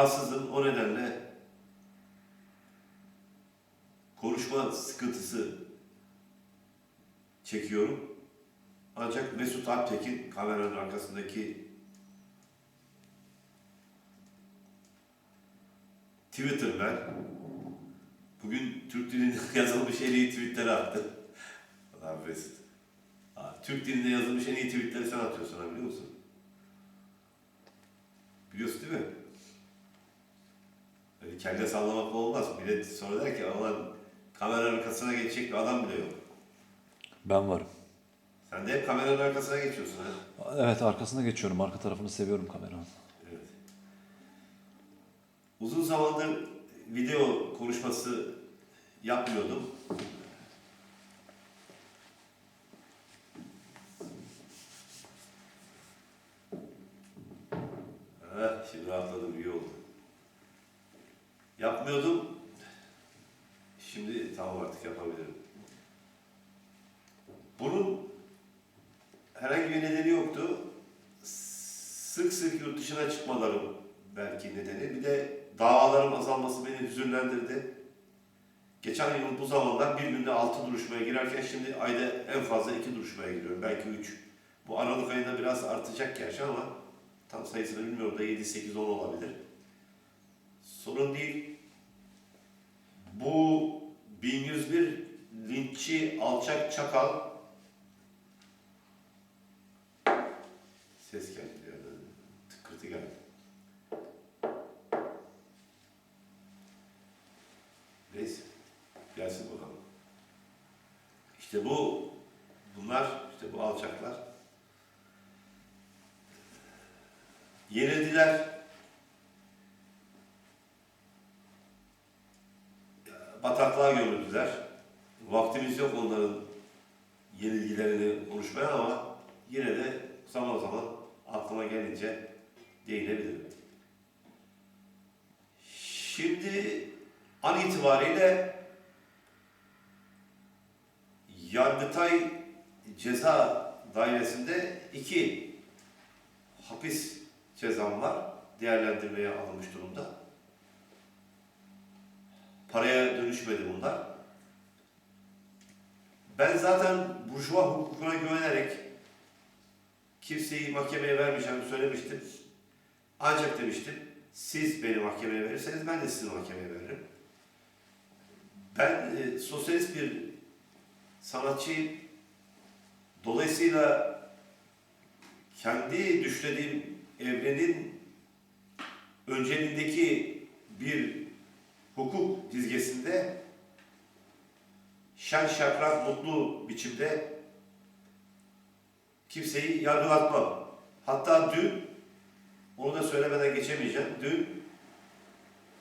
rahatsızım o nedenle konuşma sıkıntısı çekiyorum. Ancak Mesut Alptekin kameranın arkasındaki Twitter'lar bugün Türk dilinde yazılmış en iyi tweetleri attı. Allah Mesut. Türk dilinde yazılmış en iyi tweetleri sen atıyorsun ha biliyor musun? Biliyorsun değil mi? Kelle sallamakla olmaz. Millet sonra der ki aman kameranın arkasına geçecek bir adam bile yok. Ben varım. Sen de hep kameranın arkasına geçiyorsun ha. Evet arkasına geçiyorum. Arka tarafını seviyorum kameranın. Evet. Uzun zamandır video konuşması yapmıyordum. Evet, şimdi rahatladım, iyi oldu. Yapmıyordum. Şimdi tamam artık yapabilirim. Bunun herhangi bir nedeni yoktu sık sık yurt dışına çıkmalarım belki nedeni. Bir de davaların azalması beni hüzünlendirdi. Geçen yıl bu zamanlar bir günde altı duruşmaya girerken şimdi ayda en fazla iki duruşmaya giriyorum. Belki üç. Bu Aralık ayında biraz artacak gerçi ama tam sayısını bilmiyorum da 7, 8, 10 olabilir. Sorun değil. Bu 1101 linççi alçak çakal Ses geldi bir yerden. Tıkırtı geldi. Neyse. Gelsin bakalım. İşte bu, bunlar, işte bu alçaklar. Yenildiler. Bataklığa gömüldüler. Vaktimiz yok onların yenilgilerini konuşmaya ama yine de zaman zaman aklıma gelince değinebilirim. Şimdi an itibariyle Yargıtay Ceza Dairesi'nde iki hapis cezam var. Değerlendirmeye alınmış durumda. Paraya dönüşmedi bunlar. Ben zaten burjuva hukukuna güvenerek kimseyi mahkemeye vermeyeceğimi söylemiştim. Ancak demiştim, siz beni mahkemeye verirseniz ben de sizi mahkemeye veririm. Ben e, sosyalist bir sanatçıyım. Dolayısıyla kendi düşlediğim evrenin önceliğindeki bir hukuk dizgesinde şen şakrak mutlu biçimde kimseyi yargılatmam. Hatta dün, onu da söylemeden geçemeyeceğim, dün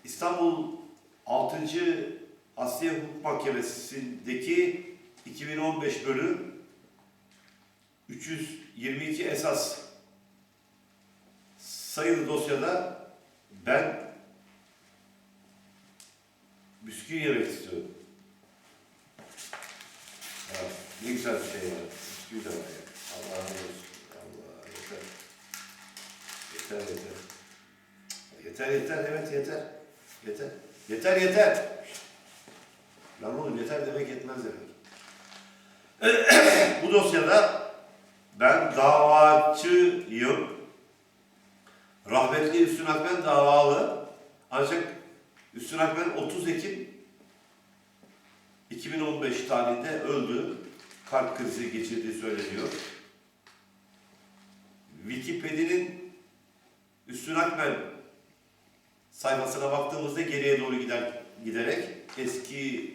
İstanbul 6. Asliye Hukuk Mahkemesi'ndeki 2015 bölü 322 esas sayılı dosyada ben bisküvi yemek istiyorum. Ya, ne güzel bir şey ya. Bisküvi de var ya. Allah razı olsun. Allah yeter. Yeter yeter. Yeter yeter evet yeter. Yeter. Yeter yeter. Lan oğlum yeter demek yetmez demek. Bu dosyada ben davacıyım. Rahmetli Üstün Akmen davalı. Ancak Üstün Akmen 30 Ekim 2015 tarihinde öldü. Kalp krizi geçirdiği söyleniyor. Wikipedia'nın Üstün Akmen sayfasına baktığımızda geriye doğru gider, giderek eski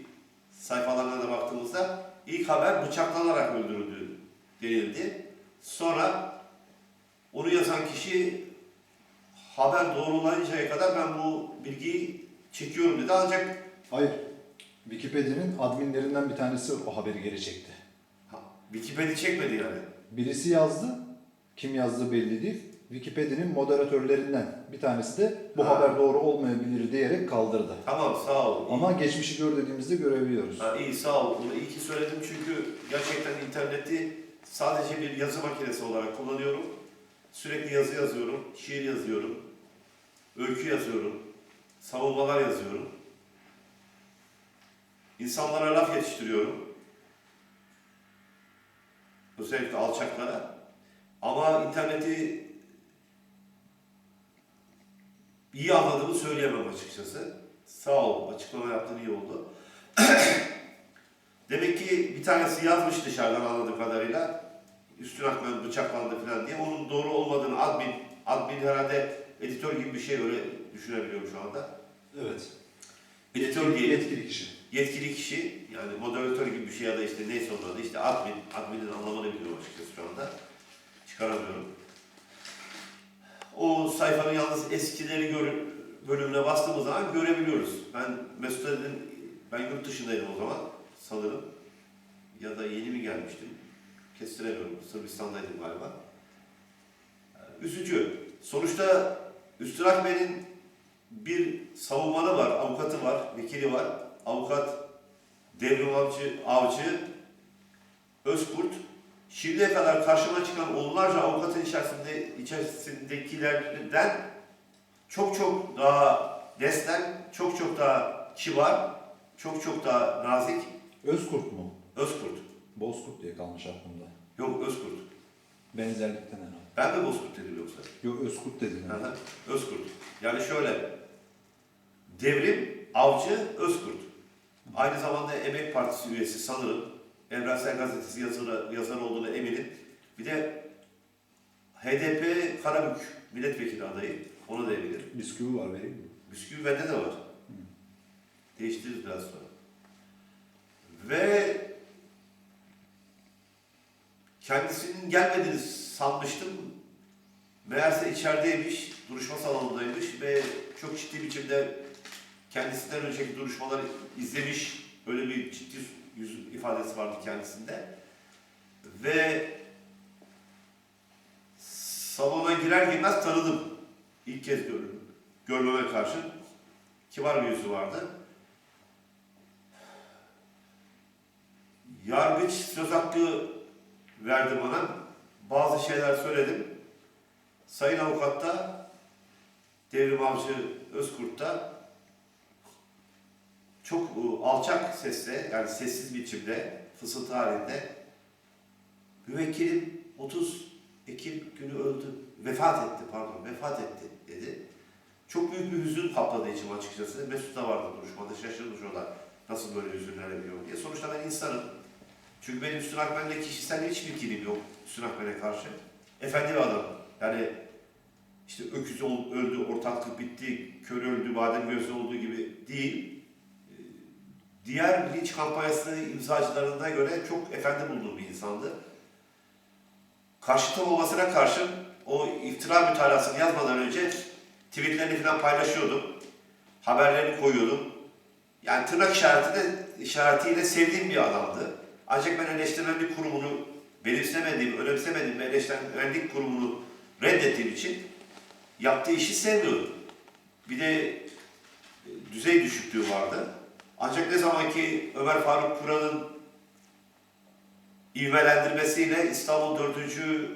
sayfalarına da baktığımızda ilk haber bıçaklanarak öldürüldü denildi. Sonra onu yazan kişi haber doğrulanıncaya kadar ben bu bilgiyi çekiyorum dedi ancak Hayır. Wikipedia'nın adminlerinden bir tanesi o haberi geri çekti. ha, Wikipedia çekmedi yani. Birisi yazdı. Kim yazdığı belli değil. Wikipedia'nın moderatörlerinden bir tanesi de bu Ha. haber doğru olmayabilir diyerek kaldırdı. Tamam sağ ol. Ama geçmişi gör dediğimizde görebiliyoruz. Ha, iyi sağ ol. Bunu iyi ki söyledim çünkü gerçekten interneti sadece bir yazı makinesi olarak kullanıyorum. Sürekli yazı yazıyorum, şiir yazıyorum, öykü yazıyorum, savunmalar yazıyorum. İnsanlara laf yetiştiriyorum. Özellikle alçaklara. Ama interneti iyi anladığımı söyleyemem açıkçası. Sağ ol, açıklama yaptığın iyi oldu. Demek ki bir tanesi yazmış dışarıdan anladığım kadarıyla. Üstün Akmen bıçaklandı falan diye. Onun doğru olmadığını admin, admin herhalde editör gibi bir şey öyle düşünebiliyorum şu anda. Evet. Editör diye Yetkili kişi. yetkili kişi yani moderatör gibi bir şey ya da işte neyse onun adı işte admin, adminin anlamını biliyorum açıkçası şu anda. Çıkaramıyorum. O sayfanın yalnız eskileri gör, bölümüne bastığımız zaman görebiliyoruz. Ben Mesut ben yurt dışındaydım o zaman sanırım. Ya da yeni mi gelmiştim? Kestiremiyorum. Sırbistan'daydım galiba. Üzücü. Sonuçta Üstün Akmen'in bir savunmanı var, avukatı var, vekili var. Avukat Devrim Avcı, Avcı Özkurt. Şimdiye kadar karşıma çıkan onlarca avukatın içerisinde, içerisindekilerden çok çok daha destek, çok çok daha kibar, çok çok daha nazik Özkurt mu? Özkurt. Bozkurt diye kalmış aklımda. Yok Özkurt. Benzerlikten herhalde. Ben mi Bozkurt dedim yoksa? Yok Özkurt dedin. Hı, Özkurt. Yani şöyle, Devrim Avcı Özkurt. Aynı zamanda Emek Partisi üyesi sanırım. Evrensel Gazetesi yazarı, yazar olduğuna eminim. Bir de HDP Karabük milletvekili adayı. Onu da eminim. Bisküvi var vereyim mi? Bisküvi bende de var. Değiştiririz biraz sonra. Ve kendisinin gelmediğini sanmıştım. Meğerse içerideymiş, duruşma salonundaymış ve çok ciddi biçimde kendisinden önceki duruşmaları izlemiş. Öyle bir ciddi yüz ifadesi vardı kendisinde. Ve salona girer girmez tanıdım. İlk kez gördüm. Görmeme karşın kibar bir yüzü vardı. Yargıç söz hakkı verdi bana. Bazı şeyler söyledim. Sayın Avukat da Devrim Avcı Özkurt çok alçak sesle yani sessiz biçimde fısıltı halinde müvekkilim 30 Ekim günü öldü. Vefat etti pardon vefat etti dedi. Çok büyük bir hüzün kapladı içim açıkçası. Mesut da vardı duruşmada şaşırmış o da nasıl böyle hüzünlenebiliyor diye. Sonuçta ben insanım. Çünkü benim Üstün Akmen'le kişisel hiçbir kinim yok Üstün Akmen'e karşı. Efendi bir adam. Yani işte öküz öldü, ortaklık bitti, kör öldü, badem gözlü olduğu gibi değil. Diğer linç kampanyası imzacılarına göre çok efendi bulduğum bir insandı. Karşıtım olmasına karşın o iftira mütalasını yazmadan önce tweetlerini falan paylaşıyordum. Haberlerini koyuyordum. Yani tırnak işaretiyle, işaretiyle sevdiğim bir adamdı. Ancak ben eleştirmenlik kurumunu benimsemediğim, önemsemediğim ve eleştirmenlik kurumunu reddettiğim için yaptığı işi sevmiyordum. Bir de e, düzey düşüklüğü vardı. Ancak ne zaman ki Ömer Faruk Kural'ın ivmelendirmesiyle İstanbul 4.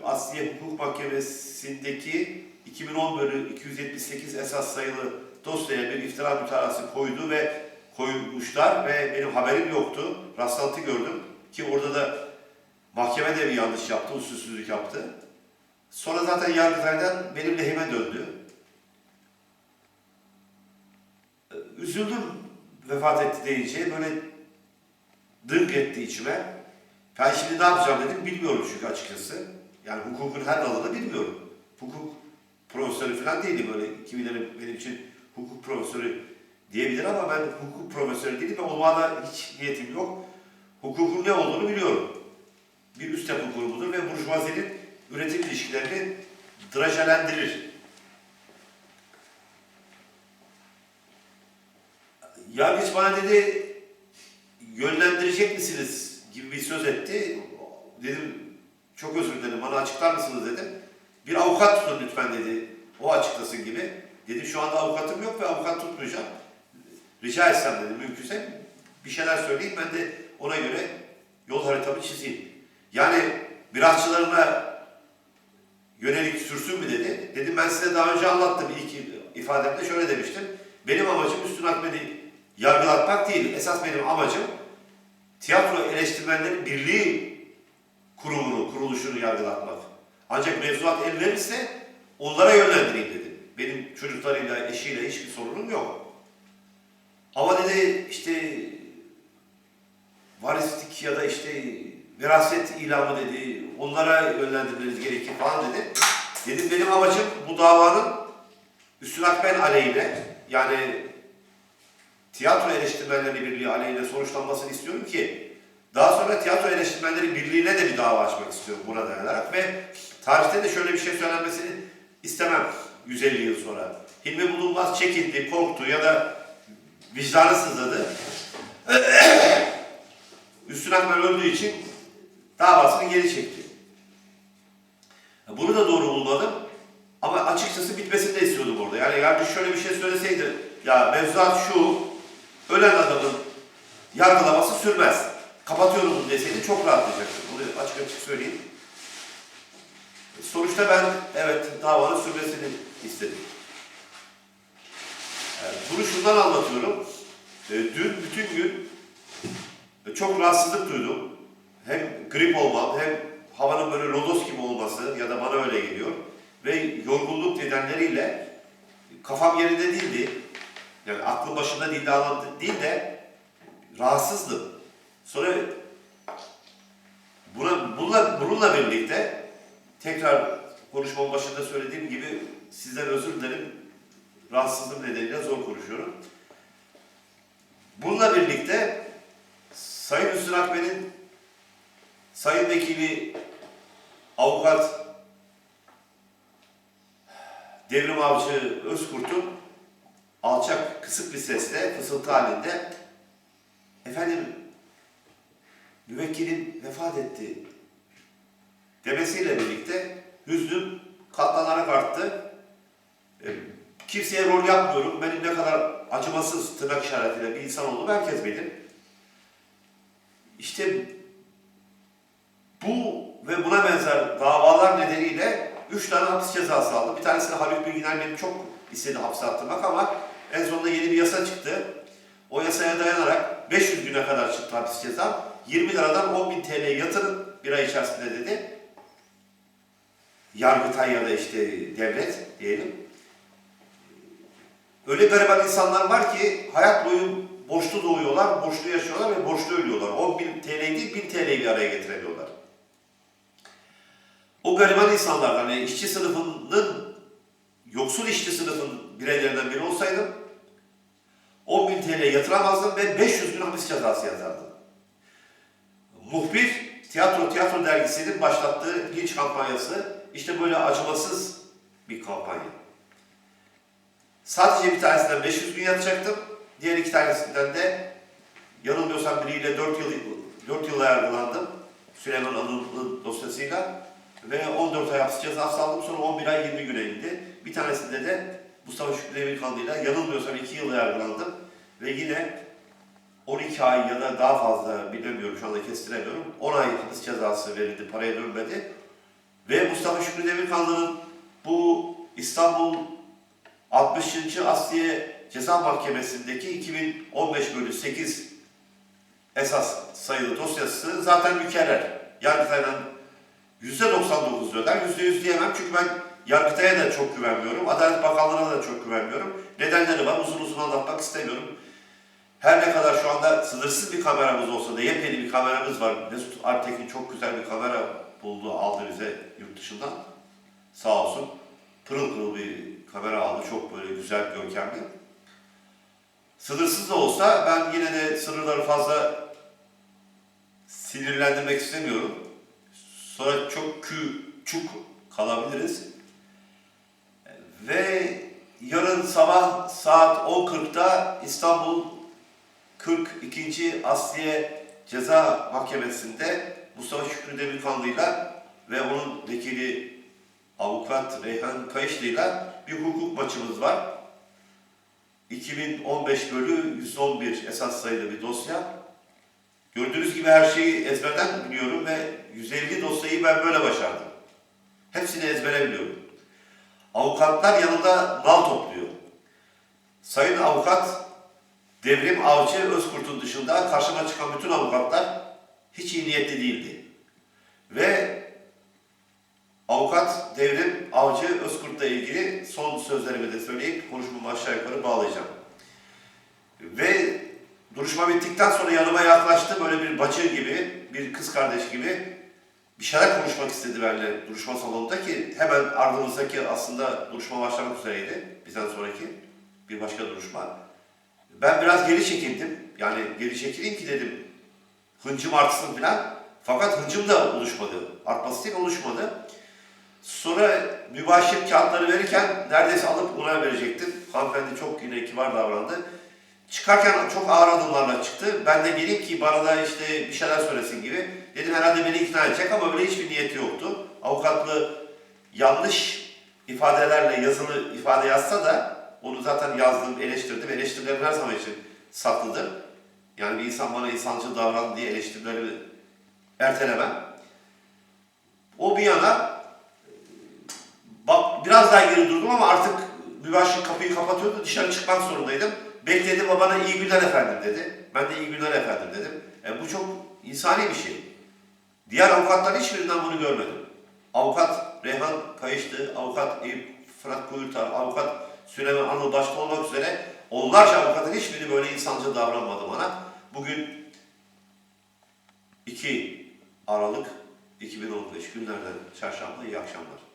Asliye Hukuk Mahkemesi'ndeki 2010 bölü 278 esas sayılı dosyaya bir iftira mütalası koydu ve koymuşlar ve benim haberim yoktu. Rastlantı gördüm ki orada da mahkeme de bir yanlış yaptı, usulsüzlük yaptı. Sonra zaten Yargıtay'dan benim lehime döndü. Üzüldüm vefat etti deyince böyle dırk etti içime. Ben şimdi ne yapacağım dedim bilmiyorum çünkü açıkçası. Yani hukukun her dalını bilmiyorum. Hukuk profesörü falan değilim öyle kimileri benim için hukuk profesörü diyebilir ama ben hukuk profesörü değilim ve olmaya hiç niyetim yok. Hukukun ne olduğunu biliyorum. Bir üst yapı kurumudur ve burjuvazinin üretim ilişkilerini drajelendirir. Yargıç bana dedi, yönlendirecek misiniz gibi bir söz etti. Dedim, çok özür dilerim, bana açıklar mısınız dedim. Bir avukat tutun lütfen dedi, o açıklasın gibi. Dedim şu anda avukatım yok ve avukat tutmayacağım. Rica etsem dedim, mümkünse bir şeyler söyleyeyim, ben de ona göre yol haritamı çizeyim. Yani mirasçılarına yönelik sürsün mü dedi. Dedim ben size daha önce anlattım ilk ifademde şöyle demiştim. Benim amacım Üstün Akmen'i yargılatmak değil. Esas benim amacım tiyatro eleştirmenleri birliği kurumunu, kuruluşunu yargılatmak. Ancak mevzuat el verirse onlara yönlendireyim dedim. Benim çocuklarıyla, eşiyle hiçbir sorunum yok. Ama dedi işte varislik ya da işte veraset ilamı dedi, onlara yönlendirmeniz gerekir falan dedi. Dedim benim amacım bu davanın Üstün Akben aleyhine yani tiyatro eleştirmenleri birliği aleyhine sonuçlanmasını istiyorum ki daha sonra tiyatro eleştirmenleri birliğine de bir dava açmak istiyorum buna dayanarak ve tarihte de şöyle bir şey söylenmesini istemem 150 yıl sonra. Hilmi Bulunmaz çekindi, korktu ya da vicdanı sızladı. Üstün Akmen öldüğü için davasını geri çekti. Bunu da doğru bulmadım. Ama açıkçası bitmesini de istiyordum orada. Yani yargıç şöyle bir şey söyleseydi, ya mevzuat şu, ölen adamın yargılaması sürmez. Kapatıyorum bunu deseydi çok rahatlayacaktım. Bunu açık açık söyleyeyim. Sonuçta ben evet davanın sürmesini istedim. Yani bunu şundan anlatıyorum. E, Dün bütün gün e, çok rahatsızlık duydum. Hem grip olmam hem havanın böyle lodos gibi olması ya da bana öyle geliyor. Ve yorgunluk nedenleriyle kafam yerinde değildi. Yani aklım başında değildi, anlamda değil de rahatsızdım. Sonra buna, bununla, bununla birlikte tekrar konuşmamın başında söylediğim gibi sizden özür dilerim. Rahatsızlığım nedeniyle zor konuşuyorum. Bununla birlikte Sayın Hüsnü Akben'in Sayın Vekili Avukat Devrim Avcı Özkurt'un alçak kısık bir sesle fısıltı halinde efendim müvekkilim vefat etti demesiyle birlikte hüznüm katlanarak arttı. E, Kimseye rol yapmıyorum. Benim ne kadar acımasız tırnak işaretiyle bir insan olduğumu herkes bilir. İşte bu ve buna benzer davalar nedeniyle üç tane hapis cezası aldım. Bir tanesini Haluk Bilginer benim çok istedi hapse attırmak ama en sonunda yeni bir yasa çıktı. O yasaya dayanarak 500 güne kadar çıktı hapis cezam. 20 liradan 10.000 TL yatırın bir ay içerisinde dedi. Yargıtay ya da işte devlet diyelim. Öyle gariban insanlar var ki hayat boyu borçlu doğuyorlar, borçlu yaşıyorlar ve borçlu ölüyorlar. 10 bin TL'yi değil 1000 TL'yi bir araya getiremiyorlar. O gariban insanlar hani işçi sınıfının, yoksul işçi sınıfın bireylerinden biri olsaydım 10 bin TL yatıramazdım ve 500 gün hapis cezası yazardım. Muhbir Tiyatro Tiyatro dergisinin başlattığı linç kampanyası işte böyle acımasız bir kampanya. Sadece bir tanesinden 500 gün yatacaktım. Diğer iki tanesinden de yanılmıyorsam biriyle 4 yıl 4 yıla yargılandım. Süleyman Anıl'ın dosyasıyla ve 14 ay hapis cezası aldım. Sonra 11 ay 20 güne indi. Bir tanesinde de Mustafa Şükrü Demirkanlı'yla yanılmıyorsam 2 yıla yargılandım. Ve yine 12 ay ya da daha fazla bilemiyorum şu anda kestiremiyorum. 10 ay hapis cezası verildi, paraya dönmedi. Ve Mustafa Şükrü Demirkanlı'nın bu İstanbul 60. Asliye Ceza Mahkemesi'ndeki 2015 bölü 8 esas sayılı dosyası zaten mükerrer. Yargıtay'dan %99 öder, %100 diyemem çünkü ben Yargıtay'a da çok güvenmiyorum, Adalet Bakanlığı'na da çok güvenmiyorum. Nedenleri var, uzun uzun anlatmak istemiyorum. Her ne kadar şu anda sınırsız bir kameramız olsa da yepyeni bir kameramız var. Mesut Artekin çok güzel bir kamera buldu, aldı bize yurt dışından. Sağ olsun. Pırıl pırıl bir kamera aldı. Çok böyle güzel, görkemli. Sınırsız da olsa ben yine de sınırları fazla sinirlendirmek istemiyorum. Sonra çok küçük kalabiliriz. Ve yarın sabah saat 10.40'da İstanbul 42. Asliye Ceza Mahkemesi'nde Mustafa Şükrü Demirkanlı'yla ve onun vekili avukat Reyhan Kayışlı'yla bir hukuk maçımız var. 2015 bölü 111 esas sayılı bir dosya. Gördüğünüz gibi her şeyi ezberden biliyorum ve 150 dosyayı ben böyle başardım. Hepsini ezbere biliyorum. Avukatlar yanında nal topluyor. Sayın avukat Devrim Avcı Özkurt'un dışında karşıma çıkan bütün avukatlar hiç iyi niyetli değildi. Ve avukat Devrim Avcı Özkurt'la ilgili son sözlerimi de söyleyip konuşmamı aşağı yukarı bağlayacağım. Ve duruşma bittikten sonra yanıma yaklaştı böyle bir bacı gibi, bir kız kardeş gibi bir şeyler konuşmak istedi benimle duruşma salonunda ki hemen ardımızdaki aslında duruşma başlamak üzereydi bizden sonraki bir başka duruşma. Ben biraz geri çekildim. Yani geri çekileyim ki dedim hıncım artsın filan. Fakat hıncım da oluşmadı. Artması değil oluşmadı. Sonra mübaşir kağıtları verirken neredeyse alıp ona verecektim. Hanımefendi çok yine kibar davrandı. Çıkarken çok ağır adımlarla çıktı. Ben de geleyim ki bana da işte bir şeyler söylesin gibi. Dedim herhalde beni ikna edecek ama öyle hiçbir niyeti yoktu. Avukatlı yanlış ifadelerle yazılı ifade yazsa da onu zaten yazdım, eleştirdim. Eleştirilerim her zaman için saklıdır. Yani bir insan bana insancıl davrandı diye eleştirilerimi ertelemem. O bir yana bak biraz daha geri durdum ama artık mübaşir kapıyı kapatıyordu. Dışarı çıkmak zorundaydım. Bekledim o bana iyi günler efendim dedi. Ben de iyi günler efendim dedim. E, bu çok insani bir şey. Diğer avukatlar hiçbirinden bunu görmedim. Avukat Reyhan Kayışlı, avukat Eyüp Fırat Kuyurtar, avukat Süleyman Anıl başta olmak üzere onlarca avukatın hiçbiri böyle insancıl davranmadı bana. Bugün 2 Aralık 2015 günlerden çarşamba iyi akşamlar.